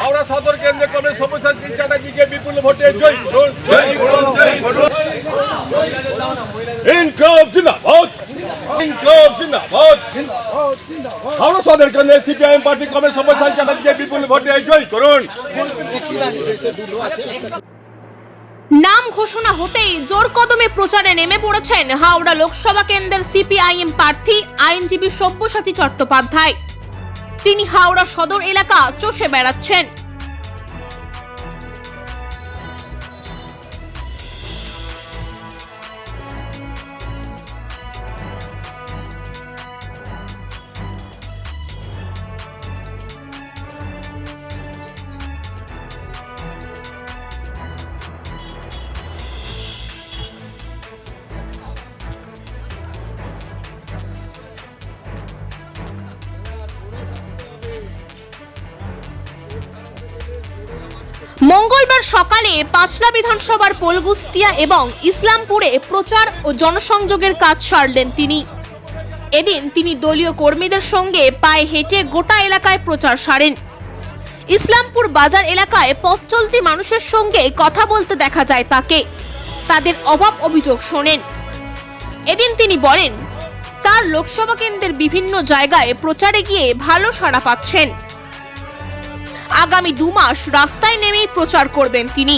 হাওড়া সদর কেন্দ্রে কংগ্রেস সব্যসাচী চ্যাটার্জিকে বিপুল ভোটে জয় করুন জয় করুন জয় করুন। ইনকলাব জিন্দাবাদ ইনকলাব জিন্দাবাদ। হাওড়া সদর কেন্দ্রে সিপিআইএম পার্টি কংগ্রেস সব্যসাচী চ্যাটার্জিকে বিপুল ভোটে জয় করুন। নাম ঘোষণা হতেই জোর কদমে প্রচারে নেমে পড়েছেন হাওড়া লোকসভা কেন্দ্রের সিপিআইএম প্রার্থী আইনজীবী সব্যসাচী চট্টোপাধ্যায়। তিনি হাওড়া সদর এলাকা চষে বেড়াচ্ছেন। মঙ্গলবার সকালে পাঁচলা বিধানসভার পোলগুস্তিয়া এবং ইসলামপুরে প্রচার ও জনসংযোগের কাজ সারলেন তিনি। এদিন তিনি দলীয় কর্মীদের সঙ্গে পায়ে হেঁটে গোটা এলাকায় প্রচার সারেন। ইসলামপুর বাজার এলাকায় পথ চলতি মানুষের সঙ্গে কথা বলতে দেখা যায় তাকে। তাদের অভাব অভিযোগ শোনেন। এদিন তিনি বলেন, তার লোকসভা কেন্দ্রের বিভিন্ন জায়গায় প্রচারে গিয়ে ভালো সাড়া পাচ্ছেন। আগামী দু মাস রাস্তায় নেমেই প্রচার করবেন তিনি।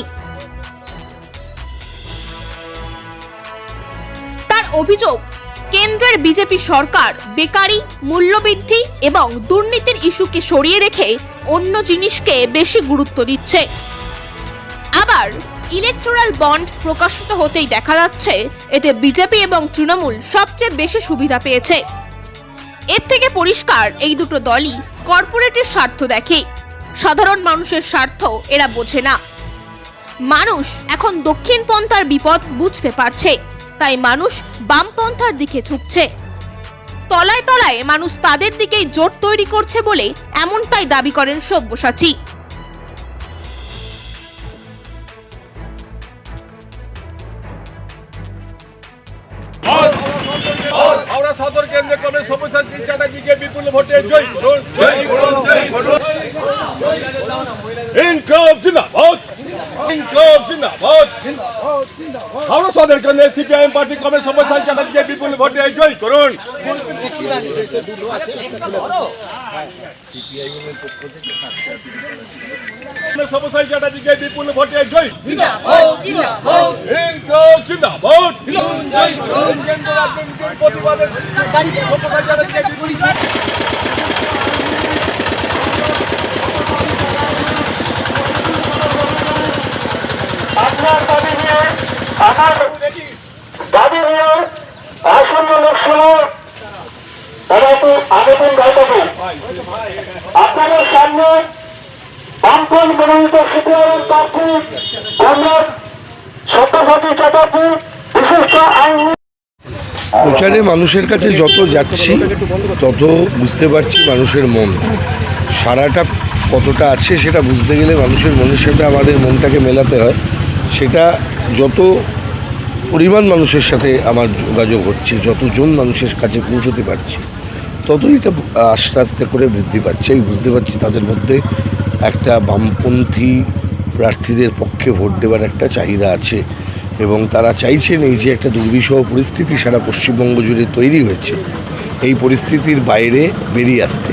তার অভিযোগ, কেন্দ্রের বিজেপি সরকার বেকারি, মূল্যবৃদ্ধি এবং দুর্নীতির ইস্যুকে সরিয়ে রেখে অন্য জিনিসকে বেশি গুরুত্ব দিচ্ছে। আবার ইলেকটোরাল বন্ড প্রকাশিত হতেই দেখা যাচ্ছে, এতে বিজেপি এবং তৃণমূল সবচেয়ে বেশি সুবিধা পেয়েছে। এর থেকে পরিষ্কার এই দুটো দলই কর্পোরেটের স্বার্থ দেখে। সাধারণ মানুষের স্বার্থ এরা বোঝে না। মানুষ এখন দক্ষিণ পন্থার বিপদ বুঝতে পারছে, তাই মানুষ বামপন্থার দিকে ঝুঁকছে। তলায় তলায় মানুষ তাদের দিকেই জোট তৈরি করছে বলে এমনটাই দাবি করেন সব্যসাচী। হাওড়া সদর কেন্দ্রে কংগ্রেস সব্যসাচী চ্যাটার্জিকে বিপুল ভোটে জয় করুন জয় করুন জয় করুন ইনকলাব জিন্দাবাদ ইনকলাব জিন্দাবাদ হাওড়া সদর কেন্দ্রে সিপিআইএম পার্টি কংগ্রেস সব্যসাচী চ্যাটার্জিকে বিপুল ভোটে জয় করুন। সব্যসাচী চ্যাটার্জিকে বিপুল ভোটে জয় জিন্দাবাদ। প্রতিবাদে আপনার দাবি নিয়ে আমার দাবি নিয়ে আসন্ন লোকসভা আপনাদের সামনে বামপন মনোনীত সিপিআইএম প্রার্থী বিশিষ্ট প্রচারে মানুষের কাছে যত যাচ্ছি, তত বুঝতে পারছি মানুষের মন। সারাটা কতটা আছে সেটা বুঝতে গেলে মানুষের মনের সাথে আমাদের মনটাকে মেলাতে হয়। সেটা যত পরিমাণ মানুষের সাথে আমার যোগাযোগ হচ্ছে, যতজন মানুষের কাছে পৌঁছতে পারছি। ততই এটা আস্তে আস্তে করে বৃদ্ধি পাচ্ছে। আমি বুঝতে পারছি তাদের মধ্যে একটা বামপন্থী প্রার্থীদের পক্ষে ভোট দেওয়ার একটা চাহিদা আছে এবং তারা চাইছেন এই যে একটা দুর্বিষহ পরিস্থিতি সারা পশ্চিমবঙ্গ জুড়ে তৈরি হয়েছে, এই পরিস্থিতির বাইরে বেরিয়ে আসতে।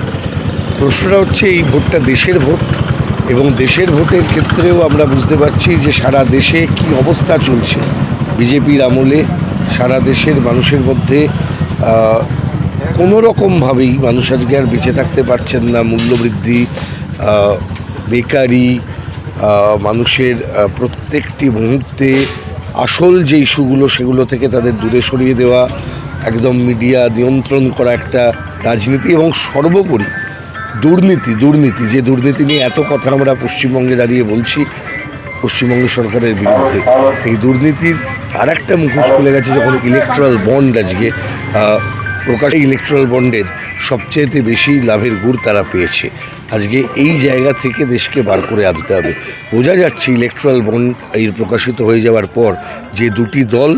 প্রশ্নটা হচ্ছে, এই ভোটটা দেশের ভোট এবং দেশের ভোটের ক্ষেত্রেও আমরা বুঝতে পারছি যে সারা দেশে কি অবস্থা চলছে। বিজেপির আমলে সারা দেশের মানুষের মধ্যে কোনো রকমভাবেই মানুষ আজকে আর বেঁচে থাকতে পারছেন না। মূল্যবৃদ্ধি বেকারি মানুষের প্রত্যেকটি মুহূর্তে আসল যে ইস্যুগুলো সেগুলো থেকে তাদের দূরে সরিয়ে দেওয়া, একদম মিডিয়া নিয়ন্ত্রণ করা একটা রাজনীতি এবং সর্বোপরি দুর্নীতি দুর্নীতি, যে দুর্নীতি নিয়ে এত কথা আমরা পশ্চিমবঙ্গে দাঁড়িয়ে বলছি, পশ্চিমবঙ্গ সরকারের বিরুদ্ধে। এই দুর্নীতির আর একটা মুখোশ খুলে গেছে যখন ইলেকট্রাল বন্ড আজকে প্রকাশ ইলেকট্রাল বন্ডের সবচেয়েতে বেশি লাভের গুড় তারা পেয়েছে। আজকে এই জায়গা থেকে দেশকে বার করে আনতে হবে। বোঝা যাচ্ছে ইলেকট্রাল বন্ড এই প্রকাশিত হয়ে যাওয়ার পর যে দুটি দল,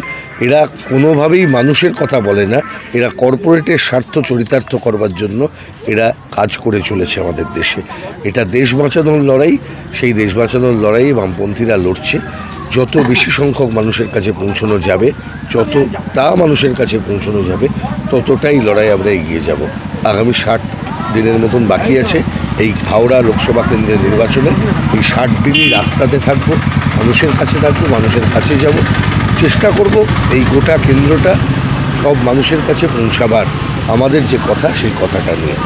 এরা কোনোভাবেই মানুষের কথা বলে না, এরা কর্পোরেটের স্বার্থ চরিতার্থ করবার জন্য এরা কাজ করে চলেছে আমাদের দেশে। এটা দেশ বাঁচানোর লড়াই, সেই দেশ বাঁচানোর লড়াই বামপন্থীরা লড়ছে। যত বেশি সংখ্যক মানুষের কাছে পৌঁছানো যাবে, যত তা মানুষের কাছে পৌঁছানো যাবে, ততটাই লড়াই আমরা এগিয়ে যাব। আগামী ষাট দিনের মতন বাকি আছে। এই হাওড়া লোকসভা কেন্দ্রের নির্বাচনে এই ষাট দিনই রাস্তাতে থাকব, মানুষের কাছে থাকব, মানুষের কাছে যাব। চেষ্টা করব এই গোটা কেন্দ্রটা সব মানুষের কাছে পৌঁছাবার, আমাদের যে কথা, সেই কথাটা নিয়ে।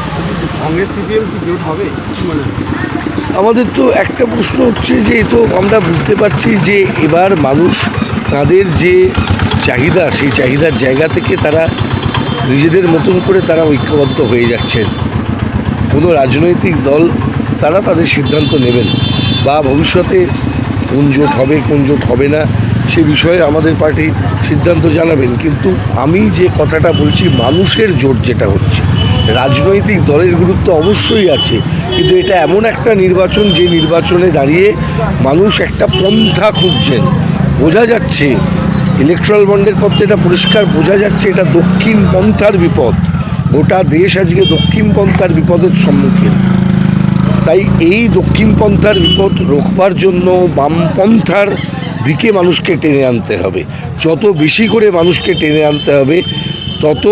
কংগ্রেস সিপিএম কি জোট হবে? আমাদের তো একটা প্রশ্ন হচ্ছে যে তো আমরা বুঝতে পারছি যে এবার মানুষ তাদের যে চাহিদা, সেই চাহিদার জায়গা থেকে তারা নিজেদের মতন করে তারা ঐক্যবদ্ধ হয়ে যাচ্ছেন। কোনো রাজনৈতিক দল তারা তাদের সিদ্ধান্ত নেবেন বা ভবিষ্যতে কোন জোট হবে, কোন জোট হবে না, সে বিষয়ে আমাদের পার্টি সিদ্ধান্ত জানাবেন। কিন্তু আমি যে কথাটা বলছি, মানুষের জোট যেটা হচ্ছে রাজনৈতিক দলের গুরুত্ব অবশ্যই আছে, কিন্তু এটা এমন একটা নির্বাচন যে নির্বাচনে দাঁড়িয়ে মানুষ একটা পন্থা খুঁজছেন। বোঝা যাচ্ছে ইলেকট্রাল বন্ডের পথে এটা পরিষ্কার বোঝা যাচ্ছে, এটা দক্ষিণ পন্থার বিপদ। গোটা দেশ আজকে দক্ষিণ পন্থার বিপদের সম্মুখীন। তাই এই দক্ষিণ পন্থার বিপদ রোখবার জন্য বামপন্থার দিকে মানুষকে টেনে আনতে হবে। যত বেশি করে মানুষকে টেনে আনতে হবে, তত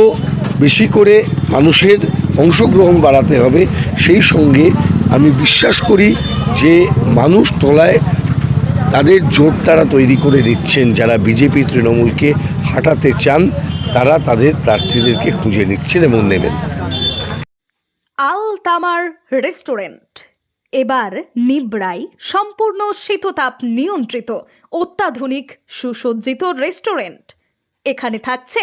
বেশি করে মানুষের অংশগ্রহণ বাড়াতে হবে। সেই সঙ্গে আমি বিশ্বাস করি যে মানুষ তলায় তাদের জোট তারা তৈরি করে দিচ্ছেন যারা বিজেপি, তৃণমূলকে হাঁটাতে চান, তারা তাদের প্রার্থীদেরকে খুঁজে নিচ্ছেন এবং নেবেন। আল তামার রেস্টুরেন্ট। এবার নিবড়াই সম্পূর্ণ শীততাপ নিয়ন্ত্রিত, অত্যাধুনিক, সুসজ্জিত রেস্টুরেন্ট। এখানে থাকছে